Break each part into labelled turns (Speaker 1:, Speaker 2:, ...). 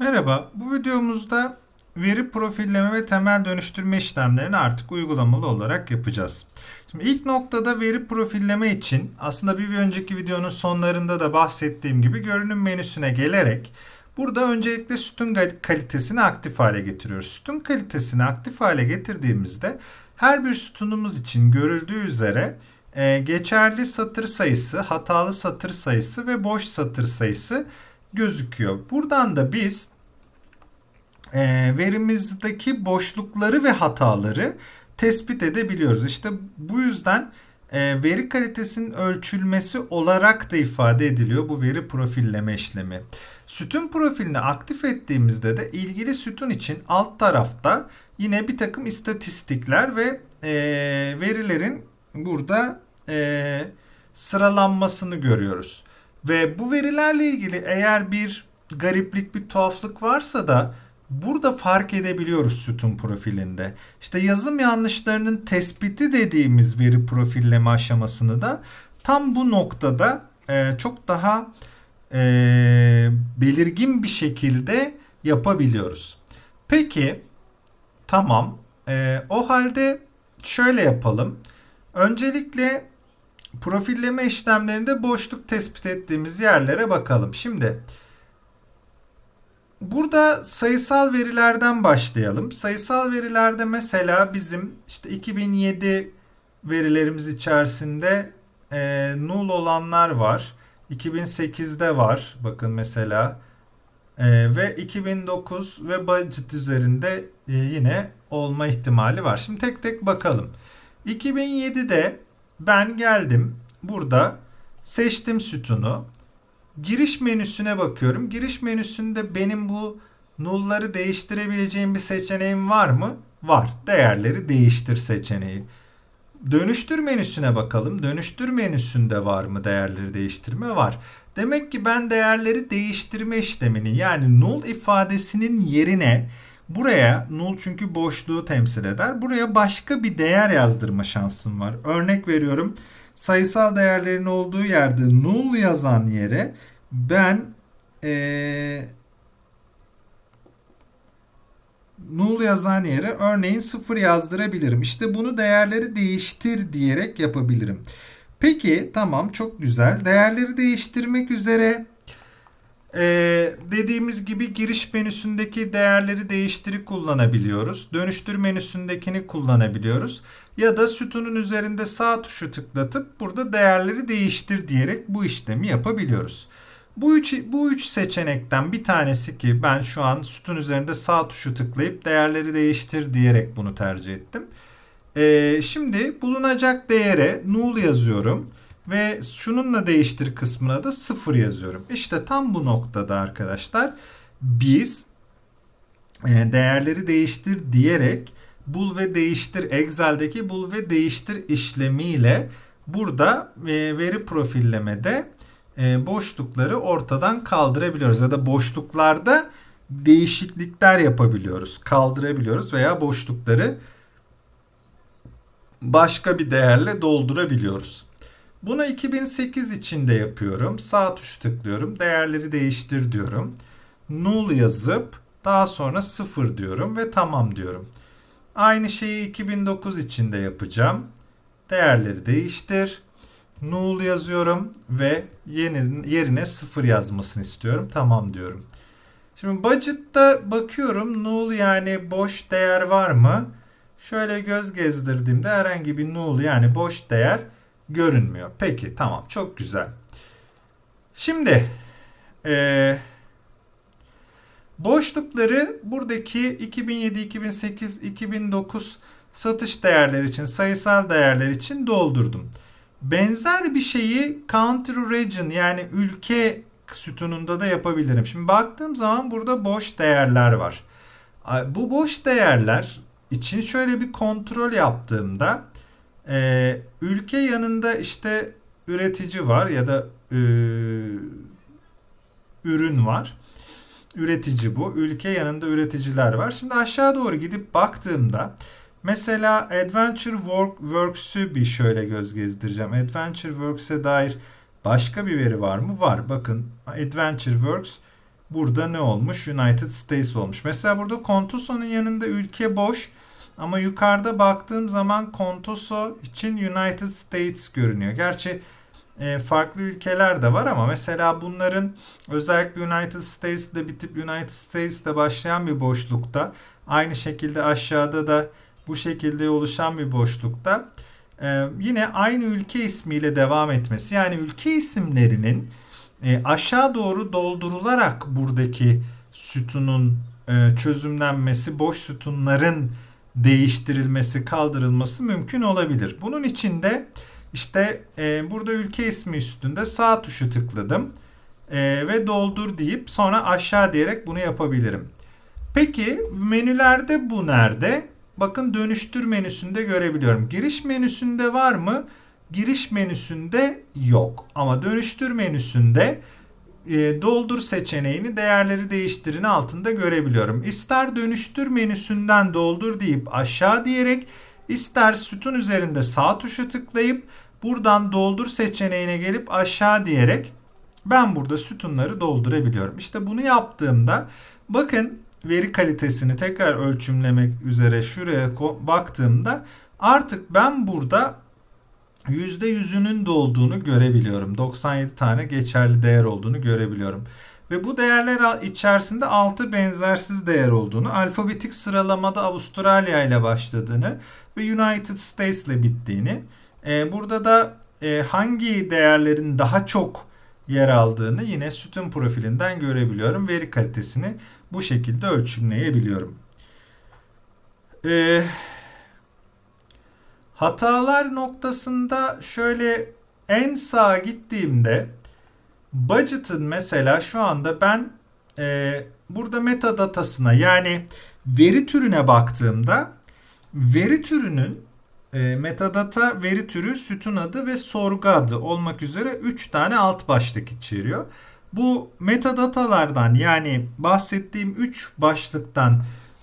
Speaker 1: Merhaba, bu videomuzda veri profilleme ve temel dönüştürme işlemlerini artık uygulamalı olarak yapacağız. Şimdi ilk noktada veri profilleme için aslında bir önceki videonun sonlarında da bahsettiğim gibi görünüm menüsüne gelerek burada öncelikle sütun kalitesini aktif hale getiriyoruz. Sütun kalitesini aktif hale getirdiğimizde her bir sütunumuz için görüldüğü üzere e, geçerli satır sayısı, hatalı satır sayısı ve boş satır sayısı gözüküyor. Buradan da biz e, verimizdeki boşlukları ve hataları tespit edebiliyoruz. İşte bu yüzden e, veri kalitesinin ölçülmesi olarak da ifade ediliyor bu veri profilleme işlemi. Sütun profilini aktif ettiğimizde de ilgili sütun için alt tarafta yine bir takım istatistikler ve e, verilerin burada e, sıralanmasını görüyoruz. Ve bu verilerle ilgili eğer bir gariplik, bir tuhaflık varsa da burada fark edebiliyoruz sütun profilinde. İşte yazım yanlışlarının tespiti dediğimiz veri profilleme aşamasını da tam bu noktada e, çok daha e, belirgin bir şekilde yapabiliyoruz. Peki tamam e, o halde şöyle yapalım. Öncelikle profilleme işlemlerinde boşluk tespit ettiğimiz yerlere bakalım. Şimdi burada sayısal verilerden başlayalım. Sayısal verilerde mesela bizim işte 2007 verilerimiz içerisinde e, null olanlar var. 2008'de var. Bakın mesela e, ve 2009 ve budget üzerinde e, yine olma ihtimali var. Şimdi tek tek bakalım. 2007'de ben geldim. Burada seçtim sütunu. Giriş menüsüne bakıyorum. Giriş menüsünde benim bu null'ları değiştirebileceğim bir seçeneğim var mı? Var. Değerleri değiştir seçeneği. Dönüştür menüsüne bakalım. Dönüştür menüsünde var mı değerleri değiştirme? Var. Demek ki ben değerleri değiştirme işlemini yani null ifadesinin yerine Buraya null çünkü boşluğu temsil eder. Buraya başka bir değer yazdırma şansım var. Örnek veriyorum. Sayısal değerlerin olduğu yerde null yazan yere ben ee, null yazan yere örneğin sıfır yazdırabilirim. İşte bunu değerleri değiştir diyerek yapabilirim. Peki tamam çok güzel. Değerleri değiştirmek üzere ee, dediğimiz gibi giriş menüsündeki değerleri değiştirip kullanabiliyoruz. Dönüştür menüsündekini kullanabiliyoruz. Ya da sütunun üzerinde sağ tuşu tıklatıp burada değerleri değiştir diyerek bu işlemi yapabiliyoruz. Bu üç, bu üç seçenekten bir tanesi ki ben şu an sütun üzerinde sağ tuşu tıklayıp değerleri değiştir diyerek bunu tercih ettim. Ee, şimdi bulunacak değere null yazıyorum. Ve şununla değiştir kısmına da 0 yazıyorum. İşte tam bu noktada arkadaşlar biz e, değerleri değiştir diyerek bul ve değiştir Excel'deki bul ve değiştir işlemiyle burada e, veri profillemede e, boşlukları ortadan kaldırabiliyoruz ya da boşluklarda değişiklikler yapabiliyoruz, kaldırabiliyoruz veya boşlukları başka bir değerle doldurabiliyoruz. Bunu 2008 içinde yapıyorum. Sağ tuş tıklıyorum. Değerleri değiştir diyorum. Null yazıp daha sonra 0 diyorum ve tamam diyorum. Aynı şeyi 2009 içinde yapacağım. Değerleri değiştir. Null yazıyorum ve yerine 0 yazmasını istiyorum. Tamam diyorum. Şimdi budget'ta bakıyorum null yani boş değer var mı? Şöyle göz gezdirdiğimde herhangi bir null yani boş değer görünmüyor. Peki tamam çok güzel. Şimdi ee, boşlukları buradaki 2007, 2008, 2009 satış değerleri için, sayısal değerler için doldurdum. Benzer bir şeyi country region yani ülke sütununda da yapabilirim. Şimdi baktığım zaman burada boş değerler var. Bu boş değerler için şöyle bir kontrol yaptığımda ee, ülke yanında işte üretici var ya da e, ürün var. Üretici bu. Ülke yanında üreticiler var. Şimdi aşağı doğru gidip baktığımda mesela Adventure Work, Works'ü bir şöyle göz gezdireceğim. Adventure Works'e dair başka bir veri var mı? Var. Bakın Adventure Works burada ne olmuş? United States olmuş. Mesela burada Contoso'nun yanında ülke boş ama yukarıda baktığım zaman Contoso için United States görünüyor. Gerçi e, farklı ülkeler de var ama mesela bunların özellikle United States'de bitip United States'de başlayan bir boşlukta aynı şekilde aşağıda da bu şekilde oluşan bir boşlukta e, yine aynı ülke ismiyle devam etmesi yani ülke isimlerinin e, aşağı doğru doldurularak buradaki sütunun çözümlenmesi, boş sütunların değiştirilmesi, kaldırılması mümkün olabilir. Bunun için de işte e, burada ülke ismi üstünde sağ tuşu tıkladım e, ve doldur deyip sonra aşağı diyerek bunu yapabilirim. Peki menülerde bu nerede? Bakın dönüştür menüsünde görebiliyorum. Giriş menüsünde var mı? Giriş menüsünde yok. Ama dönüştür menüsünde e, doldur seçeneğini değerleri değiştirin altında görebiliyorum. İster dönüştür menüsünden doldur deyip aşağı diyerek ister sütun üzerinde sağ tuşu tıklayıp buradan doldur seçeneğine gelip aşağı diyerek ben burada sütunları doldurabiliyorum. İşte bunu yaptığımda bakın veri kalitesini tekrar ölçümlemek üzere şuraya baktığımda artık ben burada %100'ünün dolduğunu görebiliyorum. 97 tane geçerli değer olduğunu görebiliyorum. Ve bu değerler içerisinde 6 benzersiz değer olduğunu, alfabetik sıralamada Avustralya ile başladığını ve United States ile bittiğini, e, burada da e, hangi değerlerin daha çok yer aldığını yine sütun profilinden görebiliyorum. Veri kalitesini bu şekilde ölçümleyebiliyorum. Ee, hatalar noktasında şöyle en sağa gittiğimde budget'ın mesela şu anda ben e, burada metadatasına yani veri türüne baktığımda veri türünün e, metadata veri türü, sütun adı ve sorgu adı olmak üzere 3 tane alt başlık içeriyor. Bu metadatalardan yani bahsettiğim 3 başlıktan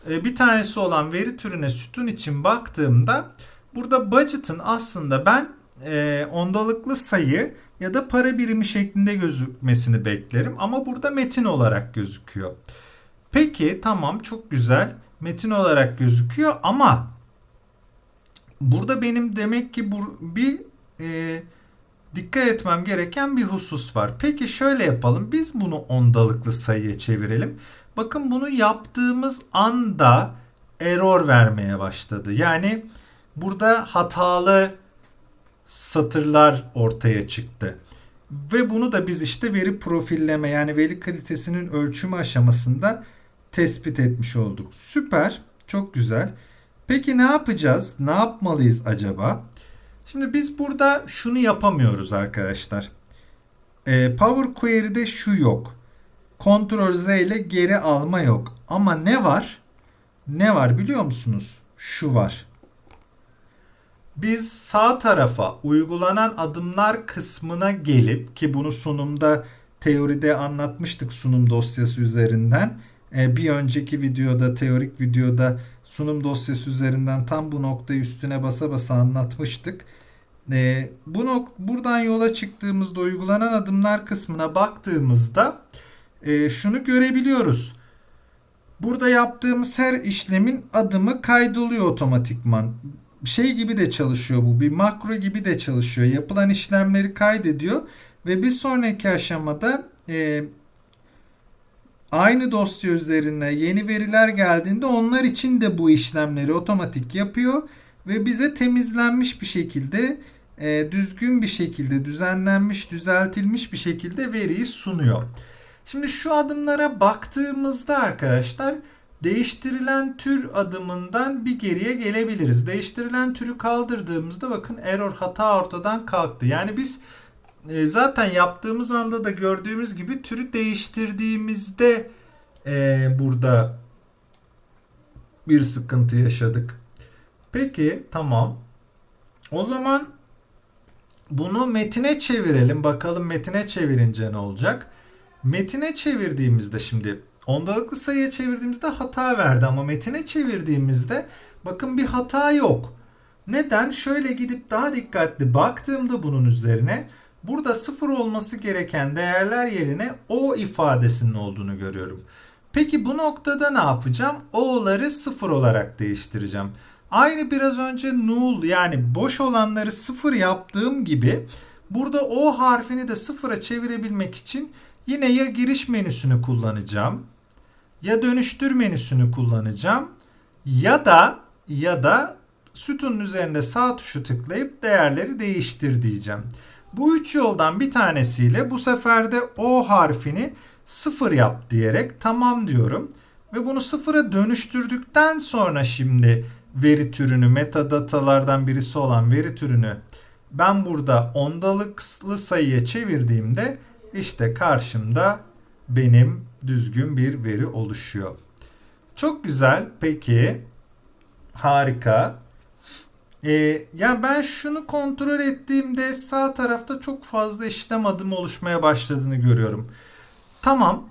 Speaker 1: e, bir tanesi olan veri türüne sütun için baktığımda burada budget'ın aslında ben e, ondalıklı sayı ya da para birimi şeklinde gözükmesini beklerim ama burada metin olarak gözüküyor. Peki tamam çok güzel metin olarak gözüküyor ama burada benim demek ki bu, bir e, dikkat etmem gereken bir husus var. Peki şöyle yapalım. Biz bunu ondalıklı sayıya çevirelim. Bakın bunu yaptığımız anda error vermeye başladı. Yani burada hatalı satırlar ortaya çıktı. Ve bunu da biz işte veri profilleme yani veri kalitesinin ölçümü aşamasında tespit etmiş olduk. Süper, çok güzel. Peki ne yapacağız? Ne yapmalıyız acaba? Şimdi biz burada şunu yapamıyoruz arkadaşlar. Ee, Power Query'de şu yok. Ctrl Z ile geri alma yok. Ama ne var? Ne var biliyor musunuz? Şu var. Biz sağ tarafa uygulanan adımlar kısmına gelip ki bunu sunumda teoride anlatmıştık sunum dosyası üzerinden. Ee, bir önceki videoda teorik videoda sunum dosyası üzerinden tam bu noktayı üstüne basa basa anlatmıştık. E, bunu buradan yola çıktığımızda uygulanan adımlar kısmına baktığımızda e, şunu görebiliyoruz. Burada yaptığımız her işlemin adımı kaydoluyor otomatikman. Şey gibi de çalışıyor bu. Bir makro gibi de çalışıyor. Yapılan işlemleri kaydediyor ve bir sonraki aşamada e, aynı dosya üzerine yeni veriler geldiğinde onlar için de bu işlemleri otomatik yapıyor ve bize temizlenmiş bir şekilde e, düzgün bir şekilde düzenlenmiş, düzeltilmiş bir şekilde veriyi sunuyor. Şimdi şu adımlara baktığımızda arkadaşlar değiştirilen tür adımından bir geriye gelebiliriz. Değiştirilen türü kaldırdığımızda bakın error hata ortadan kalktı. Yani biz e, zaten yaptığımız anda da gördüğümüz gibi türü değiştirdiğimizde e, burada bir sıkıntı yaşadık. Peki tamam. O zaman bunu metine çevirelim. Bakalım metine çevirince ne olacak? Metine çevirdiğimizde şimdi ondalıklı sayıya çevirdiğimizde hata verdi ama metine çevirdiğimizde bakın bir hata yok. Neden? Şöyle gidip daha dikkatli baktığımda bunun üzerine Burada sıfır olması gereken değerler yerine o ifadesinin olduğunu görüyorum. Peki bu noktada ne yapacağım? O'ları sıfır olarak değiştireceğim. Aynı biraz önce null yani boş olanları sıfır yaptığım gibi burada O harfini de sıfıra çevirebilmek için yine ya giriş menüsünü kullanacağım ya dönüştür menüsünü kullanacağım ya da ya da sütunun üzerinde sağ tuşu tıklayıp değerleri değiştir diyeceğim. Bu üç yoldan bir tanesiyle bu sefer de O harfini sıfır yap diyerek tamam diyorum. Ve bunu sıfıra dönüştürdükten sonra şimdi veri türünü metadatalardan birisi olan veri türünü ben burada ondalıklı sayıya çevirdiğimde işte karşımda benim düzgün bir veri oluşuyor. Çok güzel. Peki. Harika. Ee, ya ben şunu kontrol ettiğimde sağ tarafta çok fazla işlem adımı oluşmaya başladığını görüyorum. Tamam.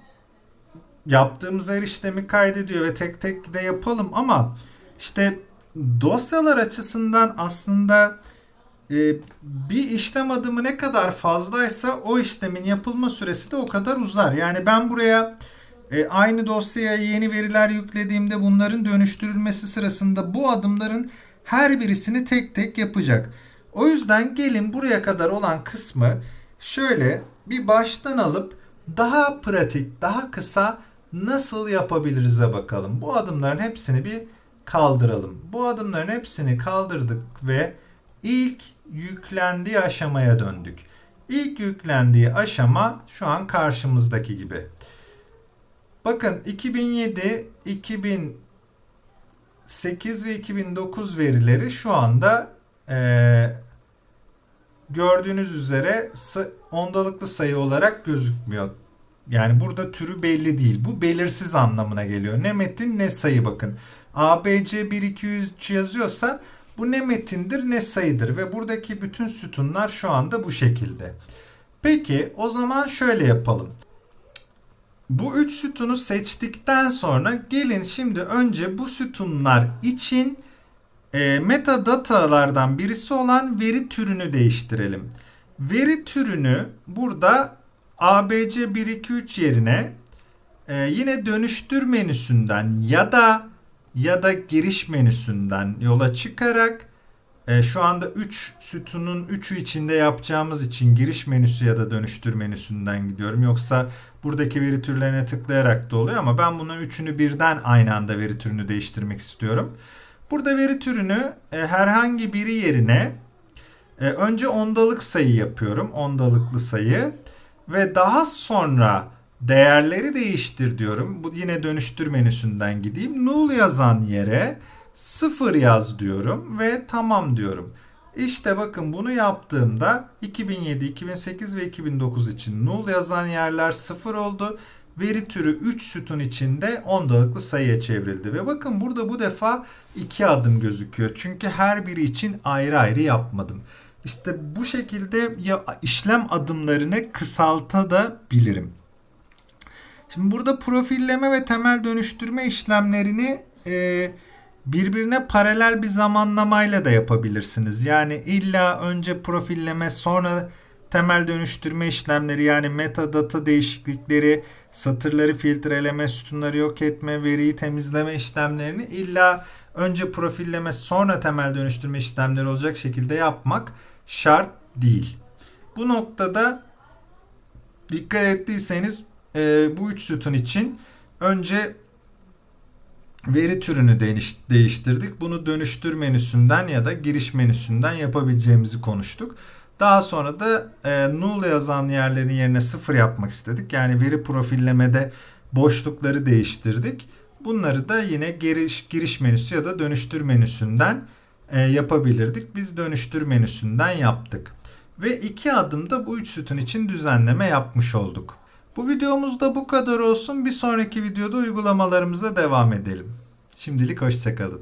Speaker 1: Yaptığımız her işlemi kaydediyor ve tek tek de yapalım ama işte dosyalar açısından aslında e, bir işlem adımı ne kadar fazlaysa o işlemin yapılma süresi de o kadar uzar. Yani ben buraya e, aynı dosyaya yeni veriler yüklediğimde bunların dönüştürülmesi sırasında bu adımların her birisini tek tek yapacak. O yüzden gelin buraya kadar olan kısmı şöyle bir baştan alıp daha pratik, daha kısa nasıl yapabiliriz'e bakalım. Bu adımların hepsini bir kaldıralım. Bu adımların hepsini kaldırdık ve ilk yüklendiği aşamaya döndük. İlk yüklendiği aşama şu an karşımızdaki gibi. Bakın 2007, 2008 ve 2009 verileri şu anda e, gördüğünüz üzere ondalıklı sayı olarak gözükmüyor. Yani burada türü belli değil. Bu belirsiz anlamına geliyor. Ne metin ne sayı bakın. ABC 1 2 3 yazıyorsa bu ne metindir ne sayıdır ve buradaki bütün sütunlar şu anda bu şekilde. Peki o zaman şöyle yapalım. Bu üç sütunu seçtikten sonra gelin şimdi önce bu sütunlar için e, metadatalardan birisi olan veri türünü değiştirelim. Veri türünü burada ABC 123 yerine e, yine dönüştür menüsünden ya da ya da giriş menüsünden yola çıkarak e, şu anda 3 sütunun 3'ü içinde yapacağımız için giriş menüsü ya da dönüştür menüsünden gidiyorum. Yoksa buradaki veri türlerine tıklayarak da oluyor ama ben bunun üçünü birden aynı anda veri türünü değiştirmek istiyorum. Burada veri türünü e, herhangi biri yerine e, önce ondalık sayı yapıyorum. Ondalıklı sayı ve daha sonra değerleri değiştir diyorum. Bu yine dönüştür menüsünden gideyim. Null yazan yere 0 yaz diyorum ve tamam diyorum. İşte bakın bunu yaptığımda 2007, 2008 ve 2009 için null yazan yerler 0 oldu. Veri türü 3 sütun içinde ondalıklı sayıya çevrildi. Ve bakın burada bu defa 2 adım gözüküyor. Çünkü her biri için ayrı ayrı yapmadım. İşte bu şekilde ya işlem adımlarını kısaltabilirim. Şimdi burada profilleme ve temel dönüştürme işlemlerini e, birbirine paralel bir zamanlamayla da yapabilirsiniz. Yani illa önce profilleme sonra temel dönüştürme işlemleri yani metadata değişiklikleri, satırları filtreleme, sütunları yok etme, veriyi temizleme işlemlerini illa önce profilleme sonra temel dönüştürme işlemleri olacak şekilde yapmak şart değil. Bu noktada dikkat ettiyseniz e, bu üç sütun için önce veri türünü değiştirdik. Bunu dönüştür menüsünden ya da giriş menüsünden yapabileceğimizi konuştuk. Daha sonra da e, null yazan yerlerin yerine sıfır yapmak istedik. Yani veri profillemede boşlukları değiştirdik. Bunları da yine giriş, giriş menüsü ya da dönüştür menüsünden e, yapabilirdik. Biz dönüştür menüsünden yaptık. Ve iki adımda bu üç sütun için düzenleme yapmış olduk. Bu videomuzda bu kadar olsun. Bir sonraki videoda uygulamalarımıza devam edelim. Şimdilik hoşçakalın.